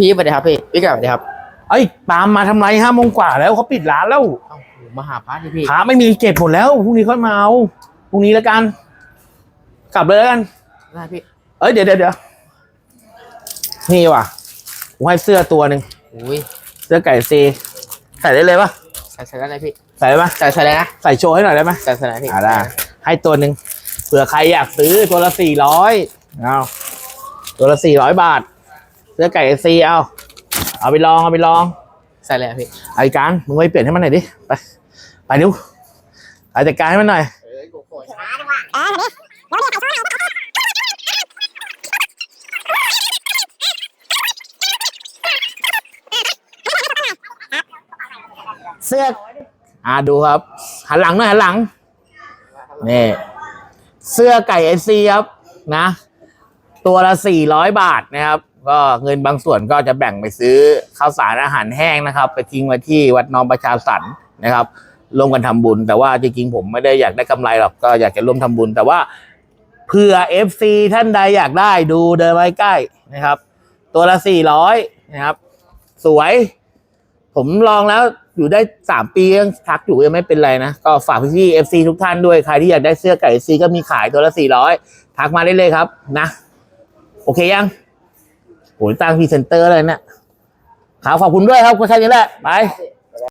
พี่สวัสดีครับพี่พี่กลับสวัสดีครับเอ้ยตามมาทำไรห้าโมงกว่าแล้วเขาปิดร้านแล้วเอ้าโหมาหาพระที่พี่ขาไม่มีเก็บหมดแล้วพรุ่งนี้ค่อยมาเอาพรุ่งนี้แล้วกัน กลับเลยแล้วกัน ได้พี่เอ้ยเดี๋ยวเดี๋ยวเดี๋ยวนี่ว่ะผมให้เสื้อตัวหนึ่งอุ้ยเสื้อไก่ซีใส่ได้เลยปะใส่ใส่ได้เลยพี่ใส่ได้ปะใส่ใส่เลยนะใส่โชว์ให้หน่อยได้ไหมใส่ใส่ได้พี่อ่าได้ให้ตัวหนึ่งเผื่อใครอยากซื้อตัวละสี่ร้อยเอาตัวละสี่ร้อยบาท เสื้อไก่ซีเอา เอาไปลองเอาไปลอง ใส่เลยพี่ไอ้การมึงไปเปลี่ยนให้มันหน่อยดิ ไป ไปนิ้วไปจัดการให้มันหน่อยเสื้ออ่าดูครับ หันหลังหน่อยหันหลังนี่เสื้อไก่เอซีครับนะ ตัวละสี่ร้อยบาทนะครับ ก็เงินบางส่วนก็จะแบ่งไปซื้อข้าวสารอาหารแห้งนะครับ ไปทิ้งไว้ที่วัดน้องประชาสรรค์นะครับร่วมกันทำบุญ แต่ว่าจริงๆผมไม่ได้อยากได้กำไรหรอกก็อยากจะร่วมทำบุญ แต่ว่าเผื่อ FC ท่านใดอยากได้ดูเดินไว้ใกล้นะครับ ตัวละสี่ร้อยนะครับ สวย ผมลองแล้วอยู่ได้สามปียังทักอยู่ยังไม่เป็นไรนะ ก็ฝากพี่ๆ FC ทุกท่านด้วยใครที่อยากได้เสื้อไก่ FC ก็มีขายตัวละสี่ร้อยทักมาได้เลยครับนะ โอเคยัง โอ้ยตั้งพรีเซนเตอร์เลยเนี่ยขาวขอบคุณด้วยครับก็แค่นี้แหละ ไป